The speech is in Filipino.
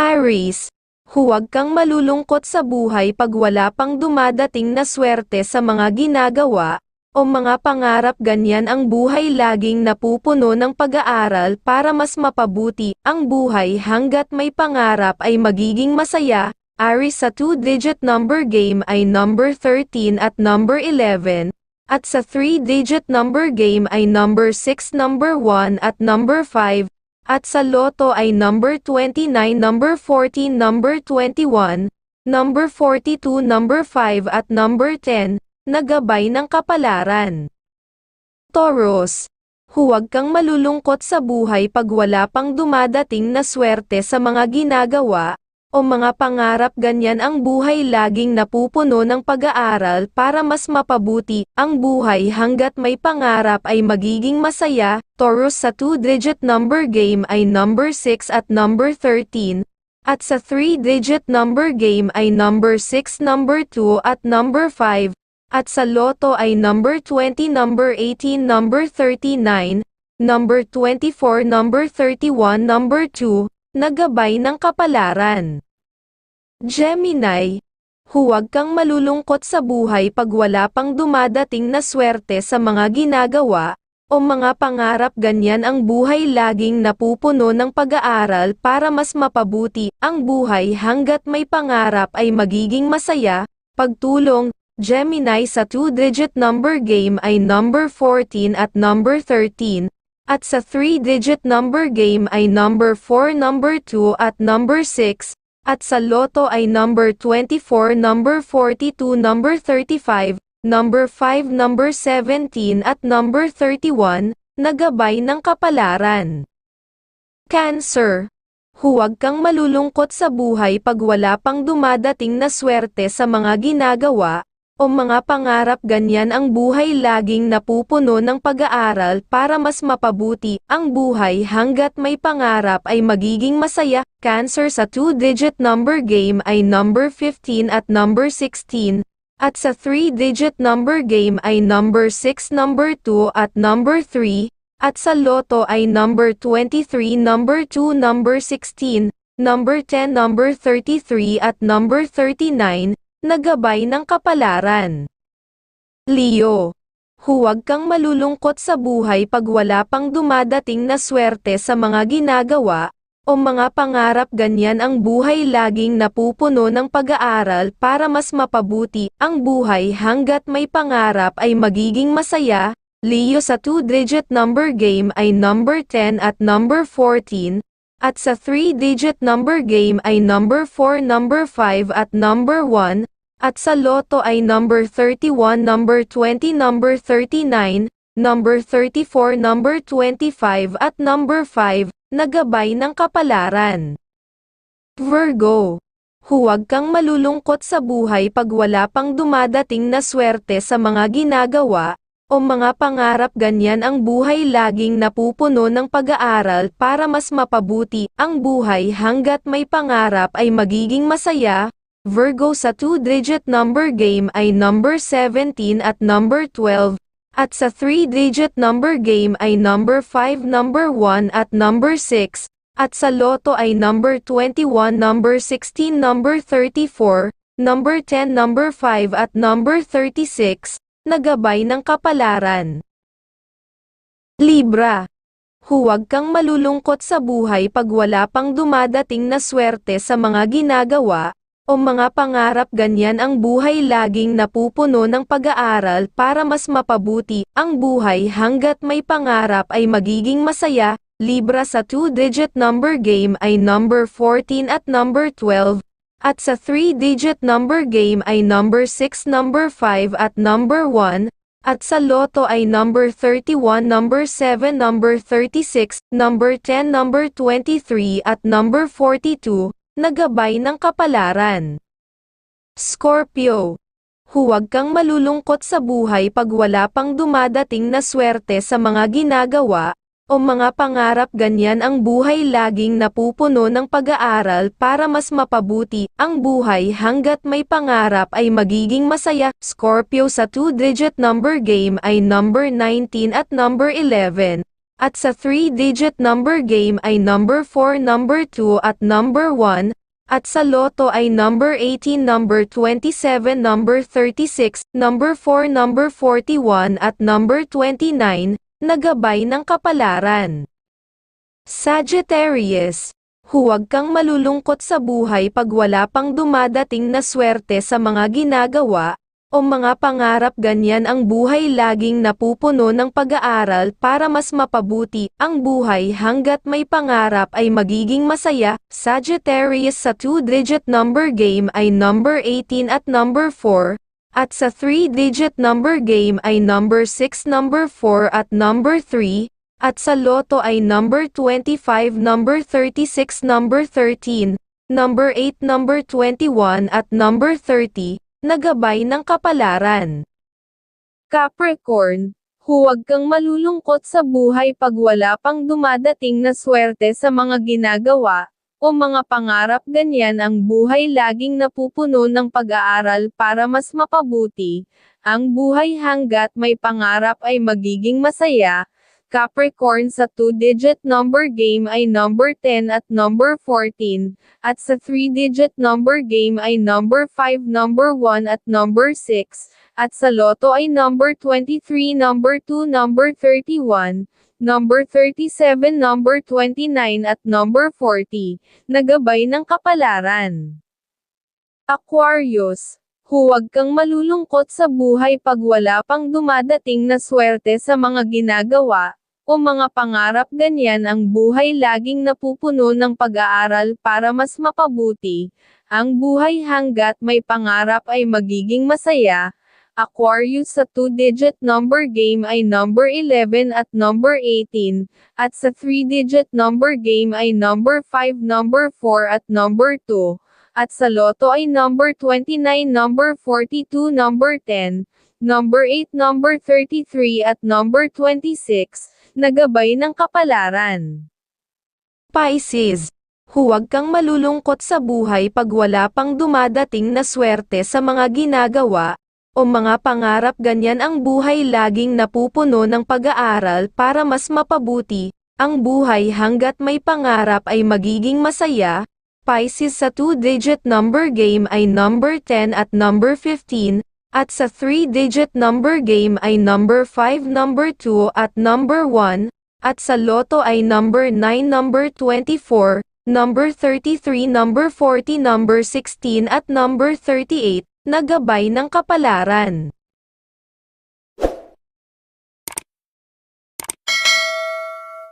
Aries, huwag kang malulungkot sa buhay pag wala pang dumadating na swerte sa mga ginagawa, o mga pangarap ganyan ang buhay laging napupuno ng pag-aaral para mas mapabuti ang buhay hanggat may pangarap ay magiging masaya. Aries sa 2-digit number game ay number 13 at number 11, at sa 3-digit number game ay number 6, number 1 at number 5, at sa loto ay number 29, number 14, number 21, number 42, number 5 at number 10, na gabay ng kapalaran. Taurus, huwag kang malulungkot sa buhay pag wala pang dumadating na swerte sa mga ginagawa, o mga pangarap ganyan ang buhay laging napupuno ng pag-aaral para mas mapabuti ang buhay. Hanggat may pangarap ay magiging masaya. Taurus sa 2-digit number game ay number 6 at number 13, at sa 3-digit number game ay number 6, number 2 at number 5, at sa loto ay number 20, number 18, number 39, number 24, number 31, number 2, nagabay ng kapalaran. Gemini, huwag kang malulungkot sa buhay pag wala pang dumadating na swerte sa mga ginagawa, o mga pangarap. Ganyan ang buhay laging napupuno ng pag-aaral para mas mapabuti ang buhay. Hanggat may pangarap ay magiging masaya, pagtulong, Gemini sa 2-digit number game ay number 14 at number 13, at sa 3-digit number game ay number 4, number 2 at number 6, at sa loto ay number 24, number 42, number 35, number 5, number 17 at number 31, nagabay ng kapalaran. Cancer, huwag kang malulungkot sa buhay pag wala pang dumadating na swerte sa mga ginagawa, o mga pangarap ganyan ang buhay laging napupuno ng pag-aaral para mas mapabuti ang buhay hanggat may pangarap ay magiging masaya. Cancer sa 2-digit number game ay number 15 at number 16, at sa 3-digit number game ay number 6, number 2 at number 3, at sa loto ay number 23, number 2, number 16, number 10, number 33 at number 39, nagabay ng kapalaran. Leo, huwag kang malulungkot sa buhay pag wala pang dumadating na swerte sa mga ginagawa, o mga pangarap ganyan ang buhay laging napupuno ng pag-aaral para mas mapabuti ang buhay hanggat may pangarap ay magiging masaya. Leo sa 2-digit number game ay number 10 at number 14, at sa 3-digit number game ay number 4, number 5 at number 1, at sa loto ay number 31, number 20, number 39, number 34, number 25 at number 5, nagabay ng kapalaran. Virgo, huwag kang malulungkot sa buhay pag wala pang dumadating na swerte sa mga ginagawa, o mga pangarap ganyan ang buhay laging napupuno ng pag-aaral para mas mapabuti ang buhay hanggat may pangarap ay magiging masaya. Virgo sa 2-digit number game ay number 17 at number 12, at sa 3-digit number game ay number 5, number 1 at number 6, at sa loto ay number 21, number 16, number 34, number 10, number 5 at number 36, nagabay ng kapalaran. Libra. Huwag kang malulungkot sa buhay pag wala pang dumadating na swerte sa mga ginagawa, o mga pangarap ganyan ang buhay laging napupuno ng pag-aaral para mas mapabuti ang buhay hanggat may pangarap ay magiging masaya. Libra sa 2-digit number game ay number 14 at number 12, at sa 3-digit number game ay number 6, number 5 at number 1, at sa loto ay number 31, number 7, number 36, number 10, number 23 at number 42, nagabay ng kapalaran. Scorpio, huwag kang malulungkot sa buhay pag wala pang dumadating na swerte sa mga ginagawa, o mga pangarap ganyan ang buhay laging napupuno ng pag-aaral para mas mapabuti ang buhay hanggat may pangarap ay magiging masaya. Scorpio sa 2-digit number game ay number 19 at number 11, At sa 3-digit number game ay number 4, number 2 at number 1, at sa loto ay number 18, number 27, number 36, number 4, number 41 at number 29, nagabay ng kapalaran. Sagittarius, huwag kang malulungkot sa buhay pag wala pang dumadating na swerte sa mga ginagawa, o mga pangarap ganyan ang buhay laging napupuno ng pag-aaral para mas mapabuti ang buhay hanggat may pangarap ay magiging masaya. Sagittarius sa 2-digit number game ay number 18 at number 4, at sa 3-digit number game ay number 6, number 4 at number 3, at sa loto ay number 25, number 36, number 13, number 8, number 21 at number 30, nagabay ng kapalaran. Capricorn, huwag kang malulungkot sa buhay pag wala pang dumadating na swerte sa mga ginagawa, o mga pangarap ganyan ang buhay. Laging napupuno ng pag-aaral para mas mapabuti, ang buhay hanggat may pangarap ay magiging masaya, Capricorn sa 2-digit number game ay number 10 at number 14, at sa 3-digit number game ay number 5, number 1 at number 6, at sa loto ay number 23, number 2, number 31, number 37, number 29 at number 40, nagabay ng kapalaran. Aquarius, huwag kang malulungkot sa buhay pag wala pang dumadating na swerte sa mga ginagawa, o mga pangarap ganyan ang buhay laging napupuno ng pag-aaral para mas mapabuti, ang buhay hanggat may pangarap ay magiging masaya, Aquarius sa 2-digit number game ay number 11 at number 18, at sa 3-digit number game ay number 5, number 4 at number 2, at sa loto ay number 29, number 42, number 10, number 8, number 33 at number 26, nagabay ng kapalaran. Pisces, huwag kang malulungkot sa buhay pag wala pang dumadating na swerte sa mga ginagawa, o mga pangarap ganyan ang buhay laging napupuno ng pag-aaral para mas mapabuti, ang buhay hanggat may pangarap ay magiging masaya, Pisces sa 2-digit number game ay number 10 at number 15, at sa 3-digit number game ay number 5, number 2 at number 1, at sa loto ay number 9, number 24, number 33, number 40, number 16 at number 38, nagabay ng kapalaran.